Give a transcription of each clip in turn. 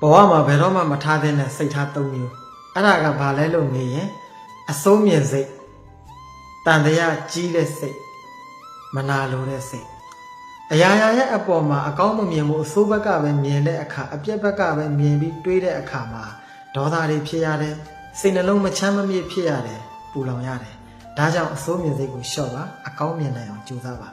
ဘဝမှာဘယ်တော့မှမထားတဲ့နဲ့စိတ်ထားသုံးမျိုးအဲ့ဒါကဘာလဲလို့မေးရင်အစိုးမြင်စိတ်တန်တရားကြီးတဲ့စိတ်မနာလိုတဲ့စိတ်အရာရာရဲ့အပေါ်မှာအကောင်းမမြင်ဘူးအဆိုးဘက်ကပဲမြင်တဲ့အခါအပြက်ဘက်ကပဲမြင်ပြီးတွေးတဲ့အခါမှာဒေါသတွေဖြစ်ရတယ်စိတ်နှလုံးမချမ်းမမြေ့ဖြစ်ရတယ်ပူလောင်ရတယ်ဒါကြောင့်အဆိုးမြင်စိတ်ကိုလျှော့ပါအကောင်းမြင်နိုင်အောင်ကြိုးစားပါ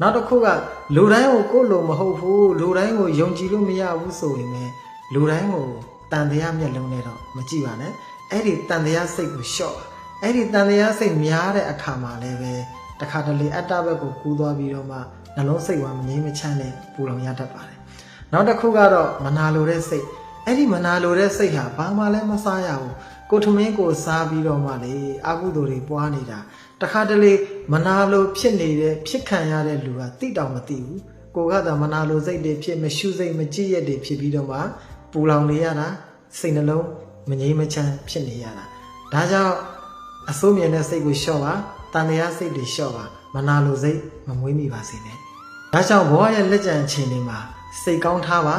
နောက်တစ်ခုကလူတိုင်းကိုကိုယ်လိုမဟုတ်ဘူးလူတိုင်းကိုယုံကြည်လို့မရဘူးဆိုရင်လည်း လူတိုင်းကိုတန်တရားမျက်လုံးနဲ့တော့မကြည့်ပါနဲ့အဲ့ဒီတန်တရားစိတ်ကိုလျှော့ပါအဲ့ဒီတန်တရားစိတ်များတဲ့အခါမှာလည်းပဲတခါတလေအတ္တဘက်ကိုကူးသွားပြီးတော့မှနှလုံးစိတ်ဝမ်းမငြိမ်းမချမ်းနဲ့ပူလောင်ရတတ်ပါတယ်နောက်တစ်ခုကတော့မနာလိုတဲ့စိတ်အဲ့ဒီမနာလိုတဲ့စိတ်ဟာဘာမှလည်းမစားရဘူးကိုထမင်းကိုစားပြီးတော့မှလေအကုသိုလ်တွေပွားနေတာတခါတလေမနာလိုဖြစ်နေတဲ့ဖြစ်ခံရတဲ့လူကတိတောင်မသိဘူးကိုကသာမနာလိုစိတ်တွေဖြစ်မရှုစိတ်မကြည့်ရက်တွေဖြစ်ပြီးတော့မှ ပူလောင်နေရတာစိတ်နှလုံးမငြိမ်းမချမ်းဖြစ်နေရတာဒါကြောင့်အစိုးမြင်တဲ့စိတ်ကိုလျှော့ပါတန်တရားစိတ်တွေလျှော့ပါမနာလိုစိတ်မမွေးမိပါစေနဲ့ဒါကြောင့်ဘဝရဲ့လက်ကျန်အချိန်တွေမှာစိတ်ကောင်းထားပါ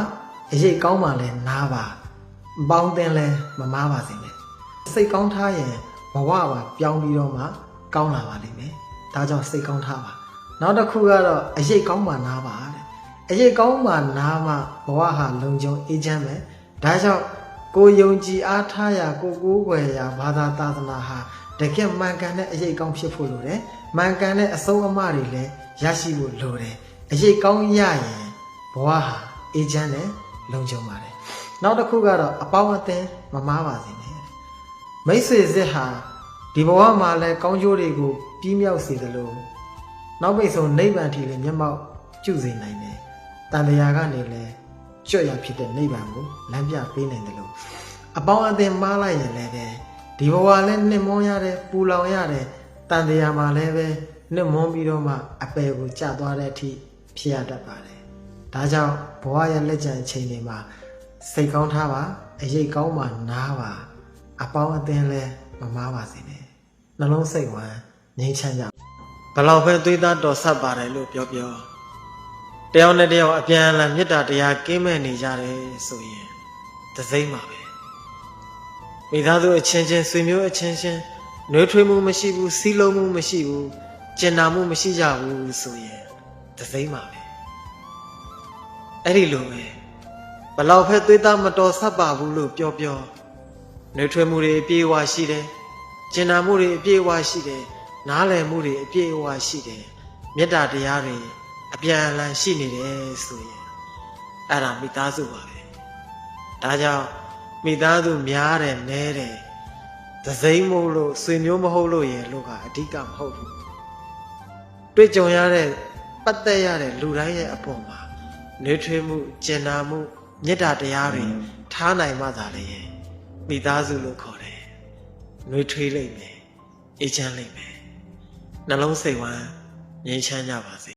အရေးကောင်းမှလည်းနားပါအပေါင်းအသင်းလည်းမမားပါစေနဲ့စိတ်ကောင်းထားရင်ဘဝပါပြောင်းပြီးတော့မှကောင်းလာပါလိမ့်မယ်ဒါကြောင့်စိတ်ကောင်းထားပါနောက်တစ်ခုကတော့အရေးကောင်းမှနားပါတဲ့ အရေးကောင်းမှနားမှဘဝဟာလုံခြုံအေးချမ်းမယ်ဒါကြောင့်ကိုယုံကြည်အားထားရာကိုကိုးကွယ်ရာဘာသာသာသနာဟာတကယ်မှန်ကန်တဲ့အရေးကောင်းဖြစ်ဖို့လိုတယ်မှန်ကန်တဲ့အဆုံးအမတွေလည်းရရှိဖို့လိုတယ်အရေးကောင်းရရင်ဘဝဟာအေးချမ်းတယ်လုံခြုံပါတယ်နောက်တစ်ခုကတော့အပေါင်းအသင်းမမားပါစေနဲ့မိတ်ဆွေစစ်ဟာဒီဘဝမှာလည်းကောင်းကျိုးတွေကိုပြီးမြောက်စေသလိုနောက်ပိတ်ဆုံးနိဗ္ဗာန်ထိလည်းမျက်မှောက်ကျုစေနိုင်တယ် တန်တရားကနေလည်းကြွရဖြစ်တဲ့နိဗ္ဗာန်ကိုလမ်းပြပေးနိုင်တယ်လို့အပေါင်းအသင်းမားလိုက်ရင်လည်းပဲဒီဘဝလည်းနှစ်မွန်းရတယ်ပူလောင်ရတယ်တန်တရားမှာလည်းပဲနှစ်မွန်းပြီးတော့မှအပယ်ကိုကျသွားတဲ့အထိဖြစ်ရတတ်ပါတယ်ဒါကြောင့်ဘဝရဲ့လက်ကျန်အချိန်တွေမှာစိတ်ကောင်းထားပါအရေးကောင်းမှနားပါအပေါင်းအသင်းလည်းမမားပါစေနဲ့နှလုံးစိတ်ဝမ်းငြိမ်းချမ်းကြဘလောက်ပဲသွေးသားတော်ဆက်ပါတယ်လို့ပြောပြော တယောက်နဲ့တယောက်အပြန်အလှန်မေတ္တာတရားကင်းမဲ့နေကြတယ်ဆိုရင်တစိမ့်ပါပဲမိသားစုအချင်းချင်းဆွေမျိုးအချင်းချင်းနှွေးထွေးမှုမရှိဘူးစီးလုံးမှုမရှိဘူးကျင်နာမှုမရှိကြဘူးဆိုရင်တစိမ့်ပါပဲအဲ့ဒီလိုပဲဘလောက်ဖက်သွေးသားမတော်ဆက်ပါဘူးလို့ပြောပြောနှွေးထွေးမှုတွေအပြေအဝရှိတယ်ကျင်နာမှုတွေအပြေအဝရှိတယ်နားလည်မှုတွေအပြေအဝရှိတယ်မေတ္တာတရားတွေ အပြန်အလှန်ရှိနေတယ်ဆိုရင်အဲ့ဒါမိသားစုပါပဲဒါကြောင့်မိသားစုများတယ်နဲတယ်သစိမ့်မို့လို့ဆွေမျိုးမဟုတ်လို့ရလို့ကအဓိကမဟုတ်ဘူးတွေ့ကြုံရတဲ့ပတ်သက်ရတဲ့လူတိုင်းရဲ့အပေါ်မှာနှွေးထွေးမှုကျင်နာမှုမေတ္တာတရားတွေထားနိုင်မှသာလေမိသားစုလို့ခေါ်တယ်နှွေးထွေးလိမ့်မယ်အေးချမ်းလိမ့်မယ်နှလုံးစိတ်ဝမ်းငြိမ်းချမ်းကြပါစေ